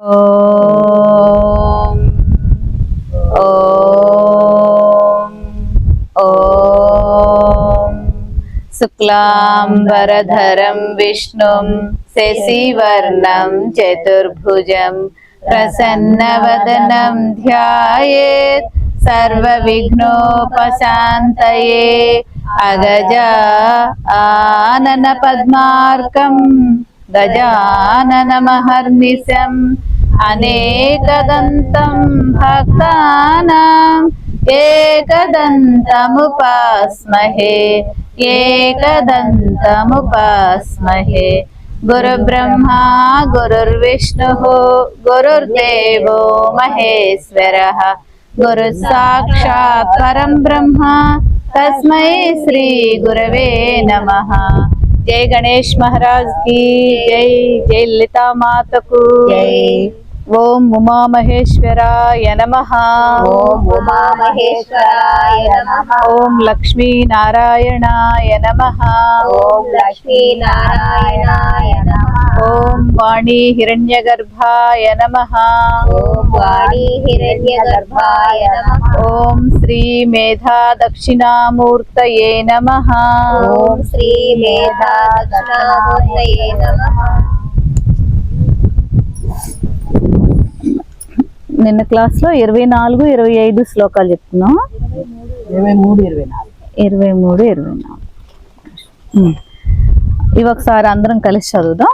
ॐ ॐ ॐ शुक्लाम्बरधरं विष्णुं शशिवर्णं चतुर्भुजं प्रसन्नवदनं ध्यायेत् सर्वविघ्नोपशान्तये अगजा आननपद्मार्कम् गजाननमहर्निशम् अनेकदन्तं भक्तानाम् एकदन्तमुपास्महे एकदन्तमुपास्महे। गुरुब्रह्मा, गुरुर्विष्णुः, गुरुर्देवो महेश्वरः। गुरुः साक्षात् परं ब्रह्म, तस्मै श्रीगुरवे नमः। जय गणेश महाराज की जय। जय ललिता मातకు జై ఓం ఉమా మహేశ్వరాయ నమః ఓం ఉమామహేశ్వరాయ నమః ఓం లక్ష్మీ నారాయణాయ నమః ఓం లక్ష్మీనారాయణాయ నమః ఓం వాణి హిరణ్యగర్భాయ నమః ఓం వాణి హిరణ్యగర్భాయ నమః ఓం శ్రీ మేధా దక్షిణామూర్తయే నమః ఓం శ్రీ మేధా దక్షిణామూర్తయే నమః నిన్న క్లాస్లో ఇరవై నాలుగు ఇరవై ఐదు శ్లోకాలు చెప్తున్నాం. ఇరవై మూడు ఇరవై నాలుగు. ఇరవై మూడు ఇరవై నాలుగు. ఇవి ఒకసారి అందరం కలిసి చదువుదాం.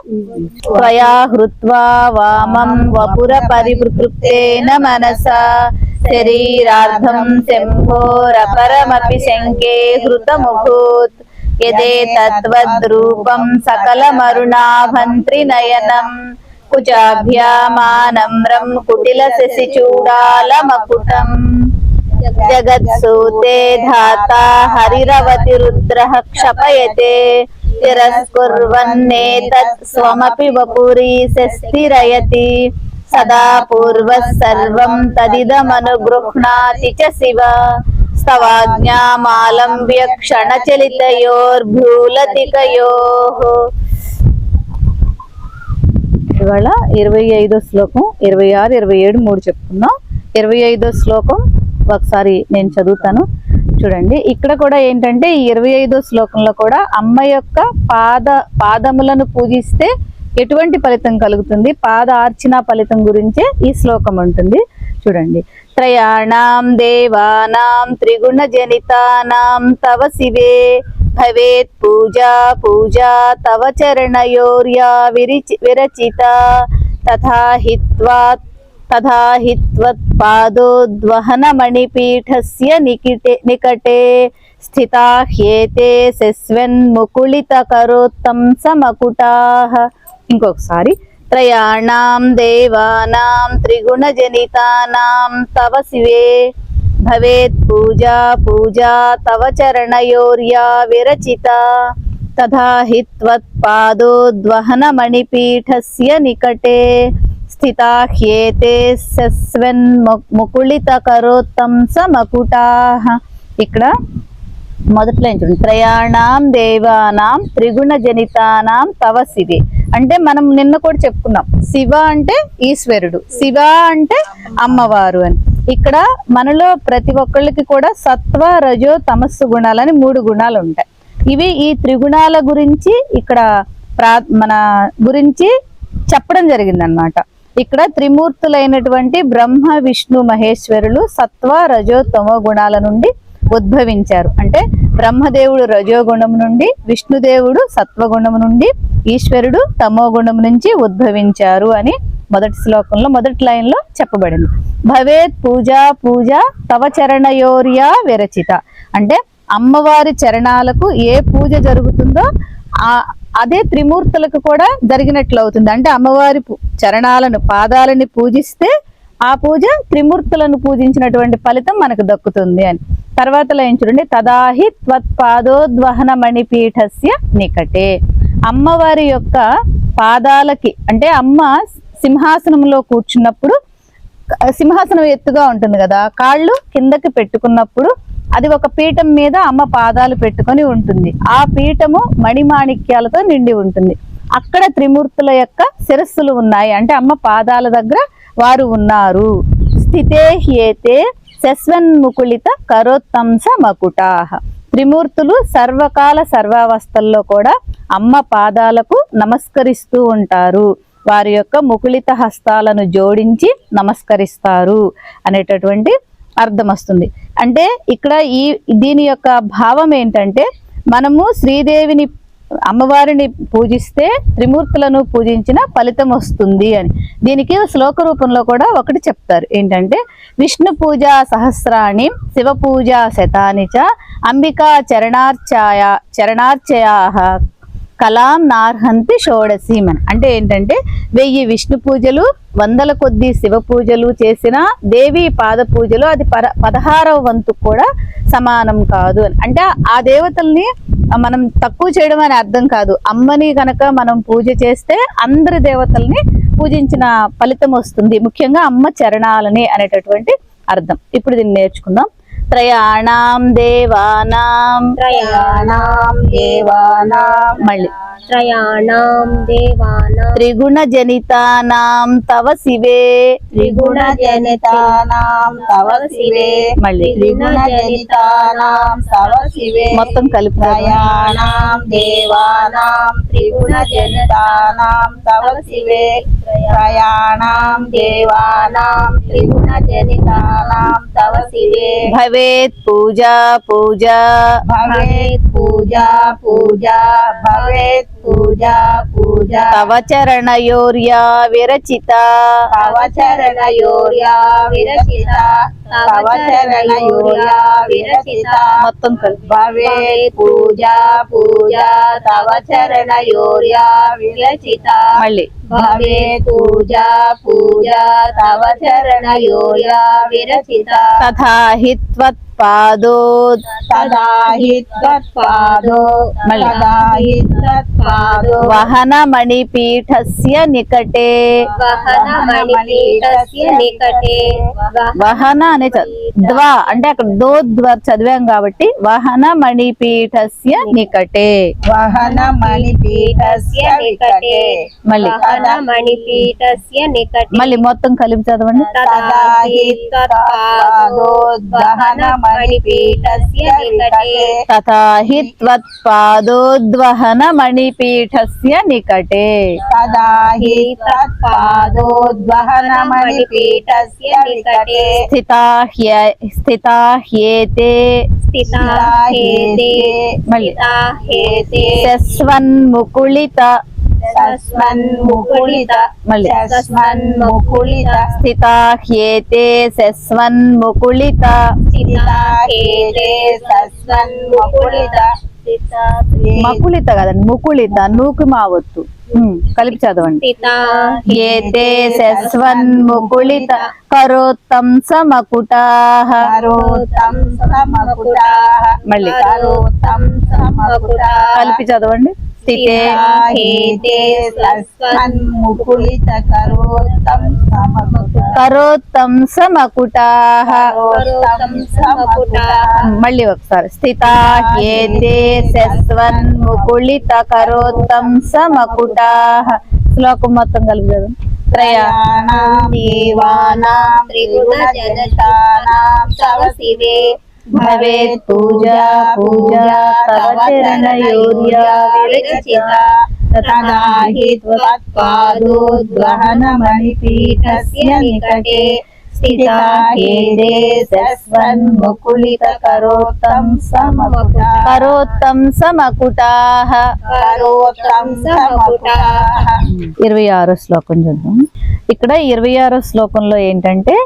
త్వయా హృత్వా వామం వపుర పరివృతృప్తేన మనసా. శరీరార్థం శంభోరపరమపి శంకే హృతముభూత్ యదే తద్వద్రూపం సకలమరుణాభంత్రి నయనం. కుచాభ్యామానమ్రం కుటిల శశిచూడాలమకుటం జగత్సూతే ధాతా హరిరవతి రుద్ర క్షపయతే. తిరస్కుర్వన్నేతత్ స్వమపి వపురీశస్థిరయతి సదా పూర్వः సర్వం తదిదమనుగృహ్ణాతి చ శివ. స్తవాజ్ఞామాలంబ్య క్షణచలితయోర్భూలతికయోః. ఇవాళ ఇరవై ఐదో శ్లోకం ఇరవై ఆరు ఇరవై ఏడు మూడు చెప్పుకుందాం ఇరవై ఐదో శ్లోకం ఒకసారి నేను చదువుతాను. చూడండి ఇక్కడ కూడా ఏంటంటే ఈ ఇరవై ఐదో శ్లోకంలో కూడా అమ్మ యొక్క పాద పాదములను పూజిస్తే ఎటువంటి ఫలితం కలుగుతుంది? పాద ఆర్చన ఫలితం గురించే ఈ శ్లోకం ఉంటుంది. చూడండి త్రయాణం దేవానాం త్రిగుణ జనితానాం తవ శివే. భవేత్ పూజా పూజా తవ చరణయోర్యా విరిచి విరచిత. తథా హిత్వా తథా హిత్వత్పాదోద్వహనమణిపీఠస్య నికిటే నికటే. స్థితా హ్యేతే శస్వన్ముకుళితకరోత్తం సమకుటాః. ఇంకొకసారి. త్రయాణం దేవానాం త్రిగుణజనితానాం తవ శివే. భవేత్ పూజా పూజా తవ చరణయోర్యా విరచిత. తథా హిత్వత్పాదోద్వహనమణిపీఠస్య నికటే. స్థితా హ్యేతే ముకుళితకరోత్తం సమకుటాః. ఇక్కడ మొదట్లో చూడండి. త్రయాణం దేవానాం త్రిగుణ జనితానాం తవ శివే. అంటే మనం నిన్న కూడా చెప్పుకున్నాం. శివ అంటే ఈశ్వరుడు. శివ అంటే అమ్మవారు అని. ఇక్కడ మనలో ప్రతి ఒక్కళ్ళకి కూడా సత్వ రజో తమస్సు గుణాలని మూడు గుణాలు ఉంటాయి. ఇవి ఈ త్రిగుణాల గురించి ఇక్కడ ప్రా మన గురించి చెప్పడం జరిగిందనమాట ఇక్కడ త్రిమూర్తులైనటువంటి బ్రహ్మ విష్ణు మహేశ్వరులు సత్వ రజో తమో గుణాల నుండి ఉద్భవించారు. అంటే బ్రహ్మదేవుడు రజోగుణం నుండి విష్ణుదేవుడు సత్వగుణం నుండి ఈశ్వరుడు తమో గుణం నుంచి ఉద్భవించారు అని మొదటి శ్లోకంలో మొదటి లైన్లో చెప్పబడింది. భవేత్ పూజ పూజ తవ చరణయోర్యా విరచిత. అంటే అమ్మవారి చరణాలకు ఏ పూజ జరుగుతుందో ఆ అదే త్రిమూర్తులకు కూడా జరిగినట్లు అవుతుంది. అంటే అమ్మవారి చరణాలను పాదాలని పూజిస్తే ఆ పూజ త్రిమూర్తులను పూజించినటువంటి ఫలితం మనకు దక్కుతుంది అని. తర్వాత లైన్ చూడండి. తదాహి త్వత్పాదోద్వహన మణిపీఠస్య నికటే. అమ్మవారి యొక్క పాదాలకి అంటే అమ్మ సింహాసనంలో కూర్చున్నప్పుడు సింహాసనం ఎత్తుగా ఉంటుంది కదా కాళ్ళు కిందకి పెట్టుకున్నప్పుడు అది ఒక పీఠం మీద అమ్మ పాదాలు పెట్టుకొని ఉంటుంది. ఆ పీఠము మణిమాణిక్యాలతో నిండి ఉంటుంది. అక్కడ త్రిమూర్తుల యొక్క శిరస్సులు ఉన్నాయి. అంటే అమ్మ పాదాల దగ్గర వారు ఉన్నారు. స్థితే హ్యేతే శస్వన్ముకుళిత కరోత్తంస మకుటాహ త్రిమూర్తులు సర్వకాల సర్వావస్థల్లో కూడా అమ్మ పాదాలకు నమస్కరిస్తూ ఉంటారు. వారి యొక్క ముకుళిత హస్తాలను జోడించి నమస్కరిస్తారు అనేటటువంటి అర్థం వస్తుంది. అంటే ఇక్కడ ఈ దీని యొక్క భావం ఏంటంటే మనము శ్రీదేవిని అమ్మవారిని పూజిస్తే త్రిమూర్తులను పూజించిన ఫలితం వస్తుంది అని. దీనికి శ్లోక రూపంలో కూడా ఒకటి చెప్తారు. ఏంటంటే విష్ణు పూజ సహస్రాణి శివ పూజ శతాని చ అంబికా చరణార్చాయ చరణార్చయా కలాం నార్హంతి షోడసీమన్ అంటే ఏంటంటే వెయ్యి విష్ణు పూజలు వందల కొద్ది శివ పూజలు చేసిన దేవి పాద పూజలు అది పర పదహారవ వంతు కూడా సమానం కాదు అని. అంటే ఆ దేవతల్ని మనం తక్కువ చేయడం అని అర్థం కాదు. అమ్మని గనక మనం పూజ చేస్తే అందరి దేవతల్ని పూజించిన ఫలితం వస్తుంది. ముఖ్యంగా అమ్మ చరణాలని అనేటటువంటి అర్థం. ఇప్పుడు దీన్ని నేర్చుకుందాం. త్రయాణం దేవానాం త్రయాణాం దేవానాం మళ్ళీ. త్రయాణాం దేవానాం త్రిగుణ జనితానాం తవ శివే. త్రిగుణ జనితానాం తవ శివే. మళ్ళీ. త్రిగుణ జనితానాం తవ శివే. మొత్తం కలిపి త్రయాణాం దేవానాం త్రిగుణ జనితానాం తవ శివే. త్రయాణాం దేవానాం త్రిగుణ జనితానాం తవ శివే భవేత్ పూజా పూజా భవేత్ పూజా పూజా చరణయోర్యా విరచిత. తవ చరణయోర్యా విరచిత. తవ చరణయోర్యా విరచిత. మొత్తం భవేత్ పూజా పూజా. తవ చరణయోర్యా విరచిత. మళ్ళీ. భవేత్ పూజా పూజా. తవ చరణయోర్యా విరచిత. తథా హి త్వత్పాదో తదా హి త్వత్పాదో మళ్ళీ. తదా హి త్వత్పాదో వహన మణిపీఠస్య నికటే. వహన నికటే వహన అనే ద్వా అంటే అక్కడ దో ద్వా చదివాం కాబట్టి వహన మణిపీఠస్య నికటే. వహన మణిపీఠస్య నికటే. మళ్ళీ. వహన మణిపీఠస్య నికటే. మళ్ళీ మొత్తం కలిపి చదవండి. హి త్వత్పాదోద్వహన మణిపీఠస్య నికటే తథా హి త్వత్పాదోద్వహన మణిపీఠస్య నికటే తదా హి తత్పాదోద్వహన మణిపీఠస్య నికటే స్థితా హ్య- స్థితా హ్యేతే స్థితా హేతే మళ్ళీ. స్థితా సస్మన్ముకుళిత స్థితా హ్యేతే సస్మన్ముకుళిత మకుళిత కదండి ముకుళిత నూకు మావత్తు కలిపి చదవండి. స్థితా ఏతే శస్వన్ముకుళిత కరోత్తం సమకుటాః. కరోతం సమకుటాః। మళ్ళీ. కలిపి చదవండి. హేతే కరోతం సమకుటాః. కరోత్తం సమకుటాః. కరోతం సమకుటాః. మళ్ళీ ఒకసారి. స్థితా శస్వన్ముకుళిత కరోత్తం సమకుటాః. శ్లోకం మొత్తం త్రయా త్రయాణాం దేవానాం త్రిగుణజనితానాం తవ శివే భవేత్ పూజా పూజా తవ చరణయోర్యా విరచిత తదా హి త్వత్పాదోద్వహన మణిపీఠస్య నికటే స్థితా హేదే సస్వన్ముకుళిత కరోతం సమకుటా కరోత్తం సమకుటాః కరోతం సమకుటాః ఇరవై ఆరో శ్లోకం చూద్దాం. ఇక్కడ ఇరవై ఆరో శ్లోకంలో ఏంటంటే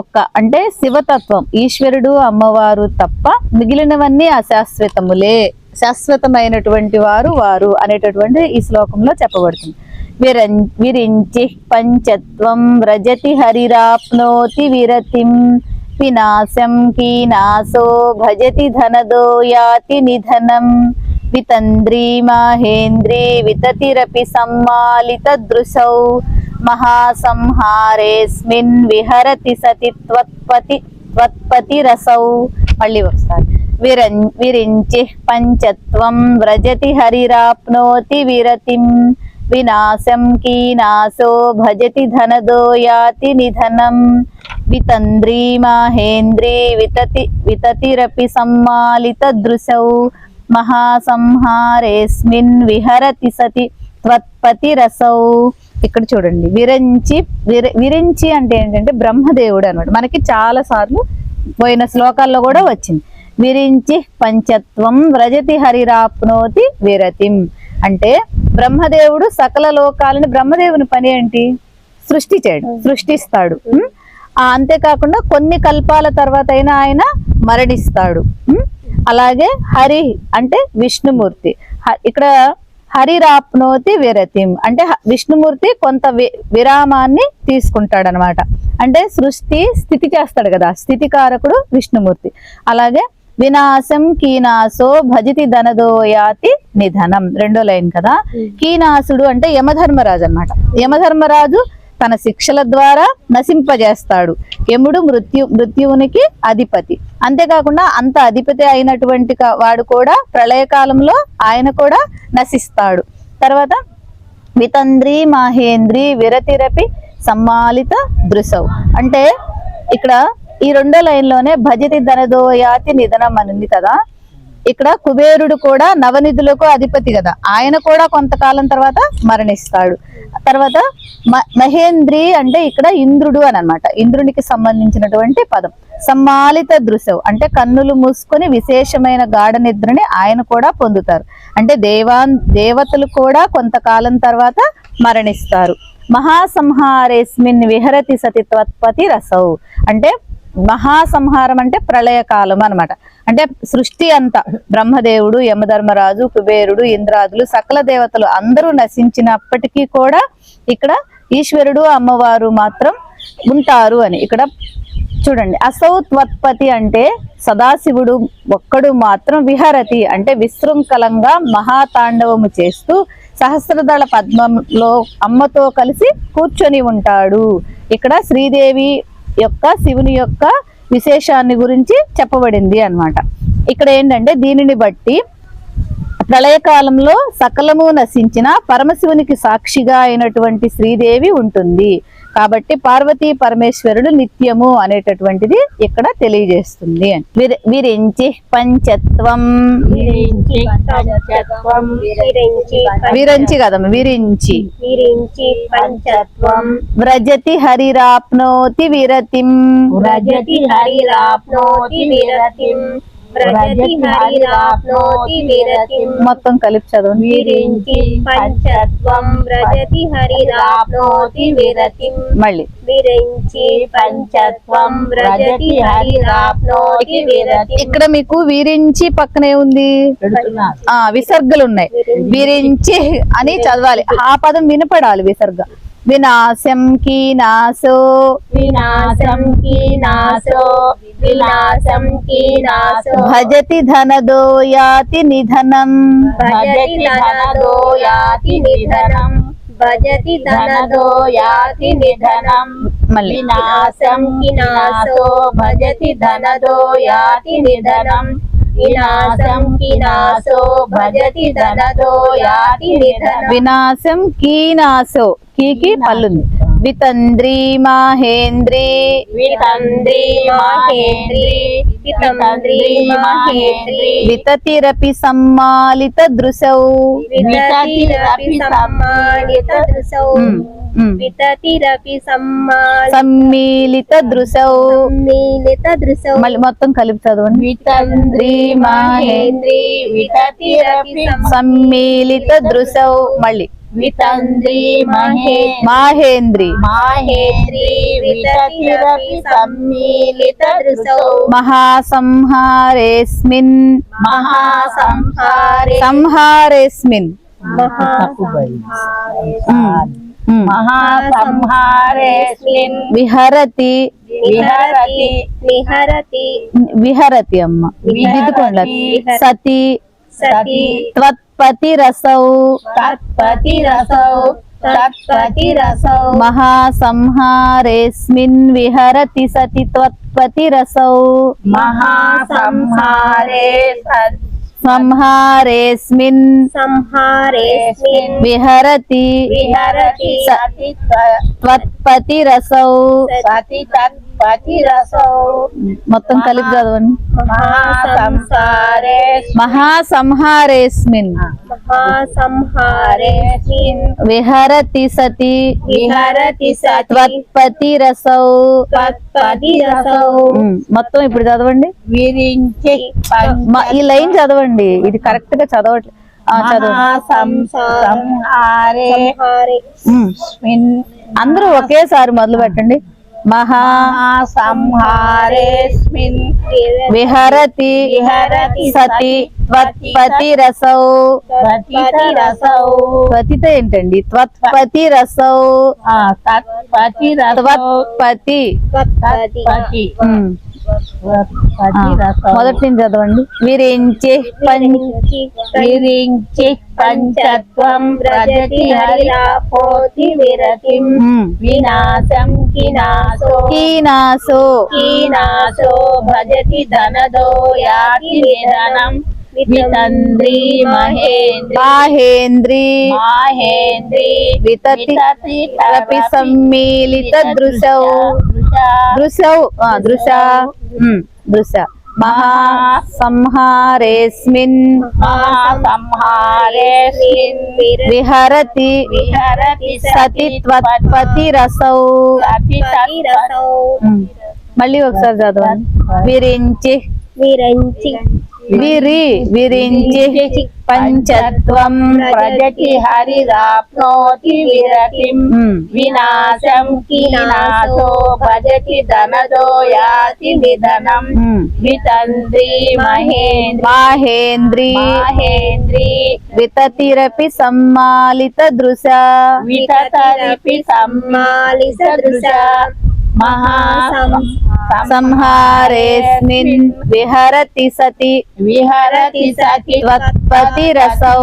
ఒక్క అంటే శివతత్వం. ఈశ్వరుడు అమ్మవారు తప్ప మిగిలినవన్నీ అశాశ్వతములే. శాశ్వతమైనటువంటి వారు వారు అనేటటువంటి ఈ శ్లోకంలో చెప్పబడుతుంది. విరం విరించి పంచత్వం వ్రజతి హరిరాప్నోతి విరతిం వినాశం కీనాశో భజతి ధనదో యాతి నిధనం వితంద్రీ మాహేంద్రీ వితతిరపి సమ్మాలిత దృశౌ మహాసంహారేస్మిన్ విహరతి సతి త్వత్పతి త్వత్పతి రసౌ. మళ్ళీ ఒకసారి. విరం విరించి పంచత్వం వ్రజతి హరిరాప్నోతి విరతిం. వినాశం కీనాశో భజతి ధనదో యాతి నిధనం. వితంద్రీ మాహేంద్రీ వితతి వితతిరపి సమ్మాలిత దృశౌ. మహాసంహారేస్మిన్ విహరతి సతి త్వత్పతి రసౌ. ఇక్కడ చూడండి. విరంచి విర విరించి అంటే ఏంటంటే బ్రహ్మదేవుడు అన్నమాట. మనకి చాలా సార్లు పోయిన శ్లోకాల్లో కూడా వచ్చింది. విరించి పంచత్వం వ్రజతి హరిరాప్నోతి విరతిం. అంటే బ్రహ్మదేవుడు సకల లోకాలని బ్రహ్మదేవుని పని ఏంటి? సృష్టి చేయడం సృష్టిస్తాడు. అంతేకాకుండా కొన్ని కల్పాల తర్వాత అయినా ఆయన మరణిస్తాడు. అలాగే హరి అంటే విష్ణుమూర్తి. హ- ఇక్కడ హరిరాప్నోతి విరతిం. అంటే విష్ణుమూర్తి కొంత విరామాన్ని తీసుకుంటాడు అనమాట అంటే సృష్టి స్థితి చేస్తాడు కదా స్థితికారకుడు విష్ణుమూర్తి. అలాగే వినాశం కీనాశో భజతి ధనదో యాతి నిధనం. రెండో లైన్ కదా. కీనాసుడు అంటే యమధర్మరాజు అన్నమాట. యమధర్మరాజు తన శిక్షల ద్వారా నశింపజేస్తాడు. యముడు మృత్యు మృత్యువునికి అధిపతి. అంతేకాకుండా అంత అధిపతి అయినటువంటి వాడు కూడా ప్రళయకాలంలో ఆయన కూడా నశిస్తాడు. తర్వాత వితంద్రి మహేంద్రి విరతిరపి సమ్మాలిత దృశవ్. అంటే ఇక్కడ ఈ రెండో లైన్లోనే భజతి ధనదోయాతి నిధనం అని ఉంది కదా. ఇక్కడ కుబేరుడు కూడా నవనిధులకు అధిపతి కదా. ఆయన కూడా కొంతకాలం తర్వాత మరణిస్తాడు. తర్వాత మ- మహేంద్రి అంటే ఇక్కడ ఇంద్రుడు అని అనమాట. ఇంద్రునికి సంబంధించినటువంటి పదం. సమ్మాలిత దృశ్యం. అంటే కన్నులు మూసుకొని విశేషమైన గాఢ నిద్రని ఆయన కూడా పొందుతారు. అంటే దేవాన్ దేవతలు కూడా కొంతకాలం తర్వాత మరణిస్తారు. మహాసంహారేస్మిన్ విహరతి సతి త్వత్పతి రసౌ. అంటే మహాసంహారం అంటే ప్రళయకాలం అనమాట. అంటే సృష్టి అంతా బ్రహ్మదేవుడు యమధర్మరాజు కుబేరుడు ఇంద్రాదులు సకల దేవతలు అందరూ నశించినప్పటికీ కూడా ఇక్కడ ఈశ్వరుడు అమ్మవారు మాత్రం ఉంటారు అని. ఇక్కడ చూడండి అసౌ త్వత్పతి అంటే సదాశివుడు ఒక్కడు మాత్రం విహరతి అంటే విశృంఖలంగా మహాతాండవము చేస్తూ సహస్రదళ పద్మంలో అమ్మతో కలిసి కూర్చొని ఉంటాడు. ఇక్కడ శ్రీదేవి యొక్క శివుని యొక్క విశేషాన్ని గురించి చెప్పబడింది అన్నమాట. ఇక్కడ ఏంటంటే దీనిని బట్టి ప్రళయకాలంలో సకలము నశించిన పరమశివునికి సాక్షిగా అయినటువంటి శ్రీదేవి ఉంటుంది. కాబట్టి పార్వతీ పరమేశ్వరుడు నిత్యము అనేటటువంటిది ఇక్కడ తెలియజేస్తుంది విరించి పంచత్వం. విరించి కదమ్మ విరించి విరించి పంచత్వం వ్రజతి హరిరాప్నోతి విరతిం వ్రజతి హరిరాప్నోతి విరతిం. వ్రజతి హరిరాప్నోతి విరతిం. మొత్తం కలిపి చదవండి. విరించి పంచత్వం వ్రజతి హరిరాప్నోతి విరతిం మళ్ళీ. విరించి పంచత్వం వ్రజతి హరిరాప్నోతి విరతిం ఇక్కడ మీకు వీరించి పక్కనే ఉంది. ఆ విసర్గలు ఉన్నాయి. విరించి అని చదవాలి. ఆ పదం వినపడాలి విసర్గ. వినాశం కీనాశో వినాశం కీనాశో వినాశం కీనాశో భజతి ధనదో యాతి నిధనం భజతి ధనదో యాతి నిధనం భజతి ధనదో యాతి నిధనం మళ్ళీ వినాశం కినాశో భజతి ధనదో యాతి నిధనం వినాశం కినాశో భజతి యాతి వినాశం కీనాశో కీకి పల్లుంది వితంద్రి మాహేంద్రి. వితంద్రి మహేంద్రి వితంద్రి మహేంద్రి. వితతిరపి సమ్మాలిత దృశౌ. వితతిరపి సమ్మానిత దృశౌ. వితతిరపి సమ్మీలిత దృశౌ. దృశౌ. మళ్ళీ మొత్తం కలిపి చదవండి. వితంద్రి మహేంద్రి వితతిరపి సమ్మీలిత దృశౌ. మళ్ళీ. వితంద్రి మహేంద్రి మాహేంద్రి వితతిరపి సమ్మీలిత దృశౌ మహాసంహారేస్మిన్ మహాసంహారే సంహారేస్మిన్. మహాసంహారేస్మిన్ విహరతి విహరతి విహరతి విహరతి అమ్మ దిద్దుకోండి సతి సతి త్వత్పతి రసౌ తత్పతి రసౌ తత్పతి రసౌ మహాసంహారేస్మిన్ విహరతి సతి త్వత్పతి రసౌ మహాసంహారే సంహారేస్మిన్ సంహారేస్మిన్ విహరతి విహరతి స- రసౌ. మొత్తం కలిపి చదవండి. మహాసంహారేస్మిన్. విహరతి సతి. విహరతి సతి. త్వత్పతిరసౌ తత్పతిరసౌ ఉమ్, మొత్తం ఇప్పుడు చదవండి. ఈ లైన్ చదవండి. ఇది కరెక్ట్గా చదవట్లేదు చదవండి. అందరూ ఒకేసారి మొదలు పెట్టండి. మహా సంహారేస్మిన్ విహరతి విహరతి సతి త్వత్పతి రసౌ పతిత రసౌ త్వతిత ఏంటండి? త్వత్పతి. రసౌ ఆ, మొదటి చదవండి. విరించి పంచి విరించి పంచత్వం వ్రజతి హరిలాపోతి విరతిం. ఉమ్. వినాశం కినాశో. కీనాసో కీనాశో భజతి ధనదో యాతి నిధనం. వితంద్రి మహేంద్రి. మాహేంద్రి. మాహేంద్రి. వితతి రపి సమ్మీలిత దృశౌ. దృశౌ. ఆ, దృశ. ఉమ్, దృశ. మహా సంహారేస్మిన్ సంహారేస్మిన్ విహరతి. విహరతి సతి త్వత్పతి రసౌ సతి రసౌ. ఉమ్. మళ్ళీ ఒకసారి చదవండి. విరించి. విరంచి. విరి విరించి పంచత్వం ప్రజతి హరిరాప్నోతి విరతిం. వినాశం కీనాశో భజతి ధనదో యాతి నిధనం. వితంద్రి మహేంద్రి. మాహేంద్రి. మాహేంద్రి. వితతిరపి సమ్మాలిత దృశ. వితతరిపి సమ్మాలిత దృశ. మహా సంహారేస్మిన్ విహరతి సతి. విహరతి సతి త్వత్పతి రసౌ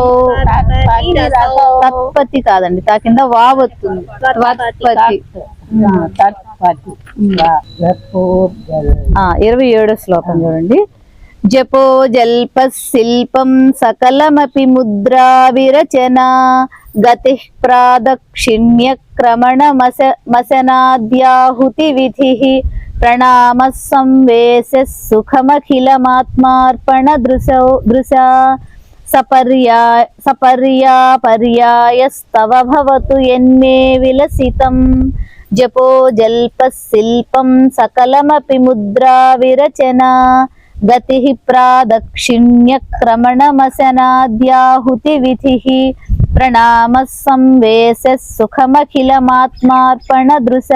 తత్పతి రసౌ తత్పతి కాదండి తా కింద వావ్ వస్తుంది. త్వత్పతి తత్పతి. ఆ ఇరవై ఏడో శ్లోకం చూడండి. జపో జల్ప శిల్పం సకలమపి ముద్రా విరచన. గతి ప్రాదక్షిణ్య క్రమణ మస మసనాద్యాహుతి విధి ప్రణామ సంవేశ సుఖమఖిలమాత్మార్పణ దృశౌ దృశ సపర్యా సపర్యా పర్యాయస్తవ భవతు ఎన్మే విలసితం జపో జల్ప శిల్పం సకలమపి ముద్రా విరచన ప్రణామ సంవేశ సుఖమఖిలమాత్మార్పణ దృశ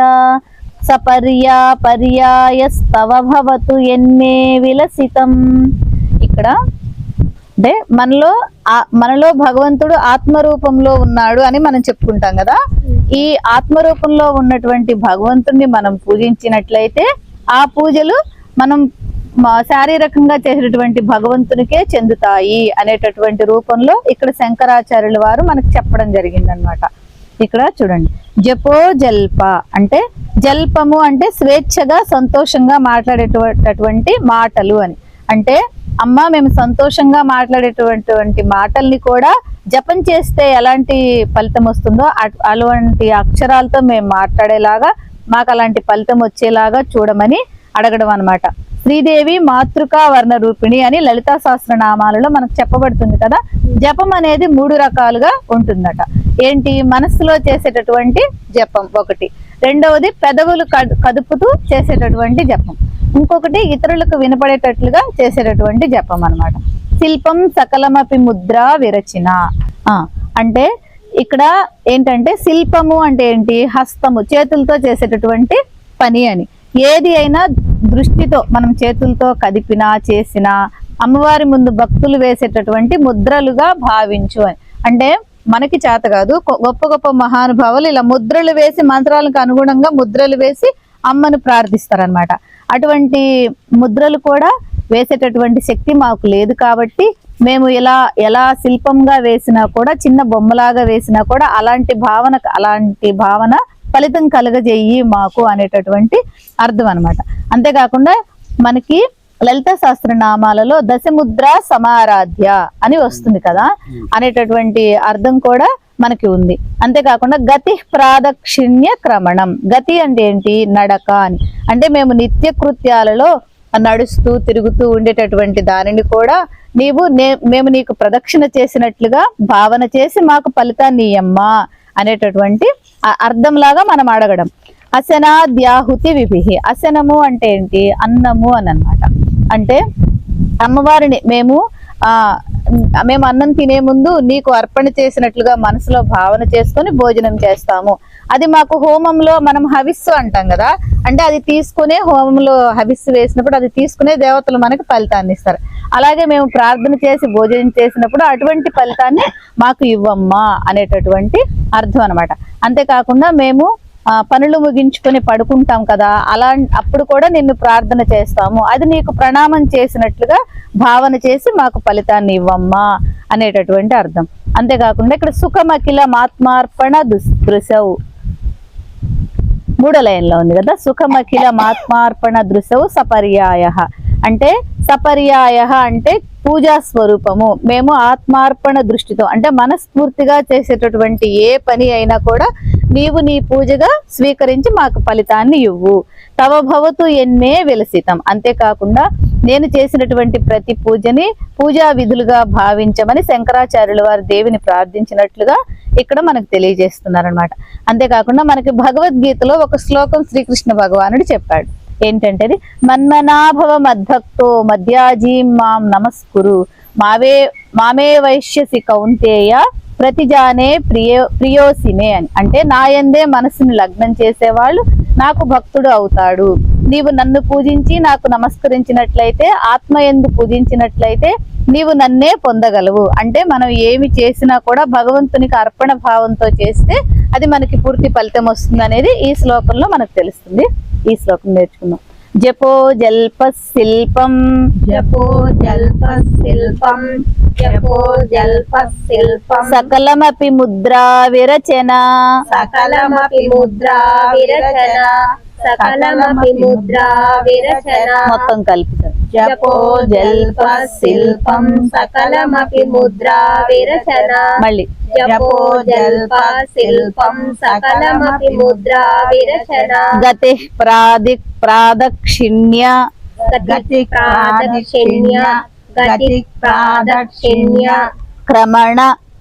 సపర్యా పర్యాయస్తవ భవతు ఎన్మే విలసితం ఇక్కడ అంటే మనలో ఆ- మనలో భగవంతుడు ఆత్మరూపంలో ఉన్నాడు అని మనం చెప్పుకుంటాం కదా. ఈ ఆత్మరూపంలో ఉన్నటువంటి భగవంతుడిని మనం పూజించినట్లయితే ఆ పూజలు మనం మా- శారీరకంగా చేసినటువంటి భగవంతునికే చెందుతాయి అనేటటువంటి రూపంలో ఇక్కడ శంకరాచార్యుల వారు మనకు చెప్పడం జరిగిందనమాట ఇక్కడ చూడండి. జపో జల్ప అంటే జల్పము అంటే స్వేచ్ఛగా సంతోషంగా మాట్లాడేటటువంటి మాటలు అని. అంటే అమ్మ మేము సంతోషంగా మాట్లాడేటటువంటి మాటల్ని కూడా జపం చేస్తే ఎలాంటి ఫలితం వస్తుందో అట్- అటువంటి అక్షరాలతో మేము మాట్లాడేలాగా మాకు అలాంటి ఫలితం వచ్చేలాగా చూడమని అడగడం అనమాట శ్రీదేవి మాతృకా వర్ణ రూపిణి అని లలితా సహస్రనామాలలో మనకు చెప్పబడుతుంది కదా. జపం అనేది మూడు రకాలుగా ఉంటుందట. ఏంటి? మనస్సులో చేసేటటువంటి జపం ఒకటి. రెండవది పెదవులు కదు- కదుపుతూ చేసేటటువంటి జపం. ఇంకొకటి ఇతరులకు వినపడేటట్లుగా చేసేటటువంటి జపం అన్నమాట. శిల్పం సకలమపి ముద్ర విరచిన. అంటే ఇక్కడ ఏంటంటే శిల్పము అంటే ఏంటి? హస్తము చేతులతో చేసేటటువంటి పని అని. ఏది అయినా దృష్టితో మనం చేతులతో కదిపినా చేసినా అమ్మవారి ముందు భక్తులు వేసేటటువంటి ముద్రలుగా భావించు అని. అంటే మనకి చేత కాదు గొప్ప గొప్ప మహానుభావులు ఇలా ముద్రలు వేసి మంత్రాలకు అనుగుణంగా ముద్రలు వేసి అమ్మను ప్రార్థిస్తారనమాట అటువంటి ముద్రలు కూడా వేసేటటువంటి శక్తి మాకు లేదు కాబట్టి మేము ఇలా ఎలా శిల్పంగా వేసినా కూడా చిన్న బొమ్మలాగా వేసినా కూడా అలాంటి భావన అలాంటి భావన ఫలితం కలగజేయి మాకు అనేటటువంటి అర్థం అనమాట అంతేకాకుండా మనకి లలిత సహస్రనామాలలో దశముద్ర సమారాధ్య అని వస్తుంది కదా అనేటటువంటి అర్థం కూడా మనకి ఉంది. అంతేకాకుండా గతి ప్రాదక్షిణ్య క్రమణం. గతి అంటే ఏంటి? నడక అని. అంటే మేము నిత్య కృత్యాలలో నడుస్తూ తిరుగుతూ ఉండేటటువంటి దానిని కూడా నీవు మేము నీకు ప్రదక్షిణ చేసినట్లుగా భావన చేసి మాకు ఫలితాన్ని ఇయ్యమ్మా అనేటటువంటి అర్థంలాగా మనం అడగడం. అశనాద్యాహుతి విభిహి. అసనము అంటే ఏంటి? అన్నము అని అనమాట అంటే అమ్మవారిని మేము ఆ మేము అన్నం తినే ముందు నీకు అర్పణ చేసినట్లుగా మనసులో భావన చేసుకొని భోజనం చేస్తాము. అది మాకు హోమంలో మనం హవిస్సు అంటాం కదా అంటే అది తీసుకునే హోమంలో హవిస్సు వేసినప్పుడు అది తీసుకునే దేవతలు మనకి ఫలితాన్ని ఇస్తారు. అలాగే మేము ప్రార్థన చేసి భోజనం చేసినప్పుడు అటువంటి ఫలితాన్ని మాకు ఇవ్వమ్మా అనేటటువంటి అర్థం అనమాట అంతేకాకుండా మేము పనులు ముగించుకొని పడుకుంటాం కదా అలా అప్పుడు కూడా నిన్ను ప్రార్థన చేస్తాము. అది నీకు ప్రణామం చేసినట్లుగా భావన చేసి మాకు ఫలితాన్ని ఇవ్వమ్మా అనేటటువంటి అర్థం. అంతేకాకుండా ఇక్కడ సుఖమఖిల మాత్మార్పణ దుస్దృశవు మూడో ఉంది కదా. సుఖమఖిల మాత్మార్పణ దృశవు సపర్యాయ. అంటే సపర్యాయ అంటే పూజా స్వరూపము. మేము ఆత్మార్పణ దృష్టితో అంటే మనస్ఫూర్తిగా చేసేటటువంటి ఏ పని అయినా కూడా నీవు నీ పూజగా స్వీకరించి మాకు ఫలితాన్ని ఇవ్వు. తవ భవతు ఎన్నే విలసితం. అంతేకాకుండా నేను చేసినటువంటి ప్రతి పూజని పూజా విధులుగా భావించమని శంకరాచార్యుల వారు దేవిని ప్రార్థించినట్లుగా ఇక్కడ మనకు తెలియజేస్తున్నారనమాట అంతేకాకుండా మనకి భగవద్గీతలో ఒక శ్లోకం శ్రీకృష్ణ భగవానుడు చెప్పాడు. ఏంటంటే మన్మనాభవ మద్భక్తో మధ్యాజీం మాం నమస్కురు. మావే మామే వైశ్యసి కౌంతేయ ప్రతిజానే ప్రియో ప్రియోసిమే అని. అంటే నాయందే మనసుని లగ్నం చేసేవాళ్ళు నాకు భక్తుడు అవుతాడు. నీవు నన్ను పూజించి నాకు నమస్కరించినట్లయితే ఆత్మ ఎందు పూజించినట్లయితే నీవు నన్నే పొందగలవు. అంటే మనం ఏమి చేసినా కూడా భగవంతునికి అర్పణ భావంతో చేస్తే అది మనకి పూర్తి ఫలితం వస్తుంది అనేది ఈ శ్లోకంలో మనకు తెలుస్తుంది. ఈ శ్లోకం నేర్చుకుందాం. జపో జల్ప శిల్పం. జపో జల్ప శిల్పం. జపో జల్ప శిల్పం. సకలమపి ముద్రా విరచన. సకలమపి ముద్రా విరచన. సకలమపి ముద్రా విరచన. మొత్తం కలిపి జపో జల్ప శిల్పం. సకలమపి ముద్రా విరచన. మళ్ళీ. జపో జల్ప శిల్పం. సకలమపి ముద్రా విరచన. గతి ప్రాది ప్రాదక్షిణ్య గతి ప్రాదక్షిణ్య గతి ప్రాదక్షిణ్య.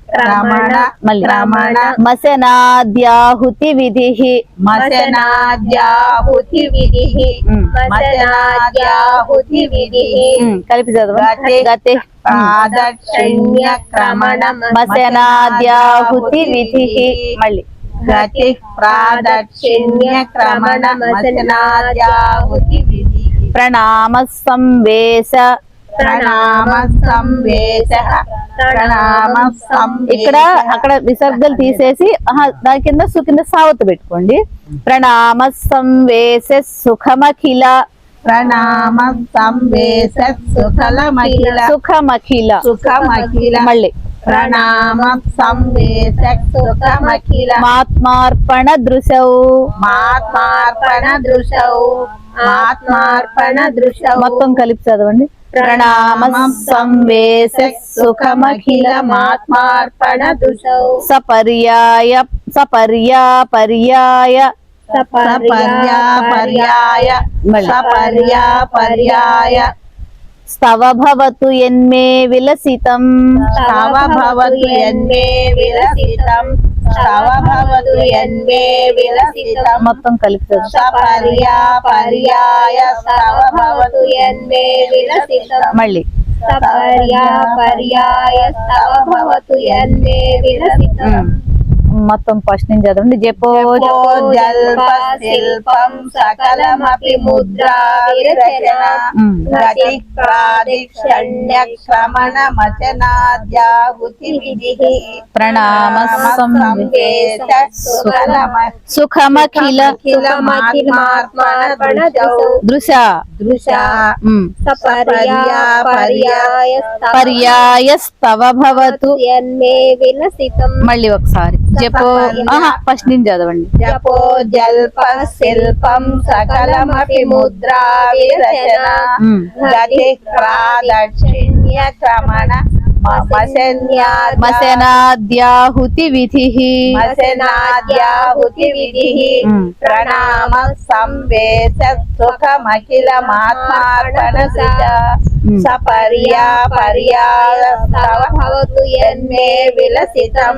క్రమణ మళ్ళీ క్రమణ. మసనాద్యాహుతి విధి. మసనాద్యాహుతి విధి. మసనాద్యాహుతి విధి. కలిపి చదవ గతి గతి. ప్రాదక్షిణ్య క్రమణ మసనాద్యాహుతి విధి. మళ్ళీ. గతి ప్రాదక్షిణ్య ప్రణామ సంవేశ ప్రణామ సంవేశ ప్రణామ ఇక్కడ అక్కడ విసర్గలు తీసేసి దాని కింద సు కింద సావత్తు పెట్టుకోండి. ప్రణామ సంవేశ సుఖమఖిల. ప్రణామ సంవేశ సుఖలమఖిల. సుఖమఖిల. సుఖమఖిల. మళ్ళీ. ప్రణామ మాత్మార్పణ దృశౌ మాత్మార్పణ దృశౌ మాత్మార్పణ దృశౌ మొత్తం కలిపి చదవండి. ప్రణామ సంవేశ సుఖమఖిల. మాత్మార్పణ దృశౌ సపర్యాయ సపర్యా పర్యాయ సపర్యా పర్యాయ. సపర్యా పర్యాయ స్తవ భవతు ఎన్మే విలసితం తవ భవతు ఎన్మే విలసితం తవ భవతు ఎన్మే విలసితం మొత్తం కలిపి. సపర్యా పర్యాయ తవ భవతు ఎన్మే విలసితం మళ్ళీ. సపర్యా పర్యాయ స్తవ భవతు ఎన్మే విరసితం ఉమ్. మొత్తం ఫస్ట్ నుంచి చదవండి. జపో జపో జల్ప శిల్పం సకలమపి ముద్రా విరచన ఉమ్. గతి ప్రాదిక్షణ్య శ్రమణ మచనాద్యాహుతి విధి ప్రణామ సంవేశ సుఖలమ సుఖమఖిల సుఖమఖిలమాత్మార్పణ దృశ. దృశ. ఉమ్. సపర్యా పర్యాయ స్తవ పర్యాయ స్తవ భవతు. ఎన్మే విలసితం. మళ్ళీ ఒకసారి. జపో ఫస్ట్ నుంచి చదవండి. జపో జల్ప శిల్పం సకలమపి ముద్రా విరచన. గతి ప్రాదక్షిణ్య క్రమణ మసనాద్యాహుతి విధి మసనాద్యాహుతి విధి. ప్రణామ సంవేశ సుఖమఖిలమాత్మార్పణ. సపర్యా పర్యాయ భవతు యన్మే విలసితం.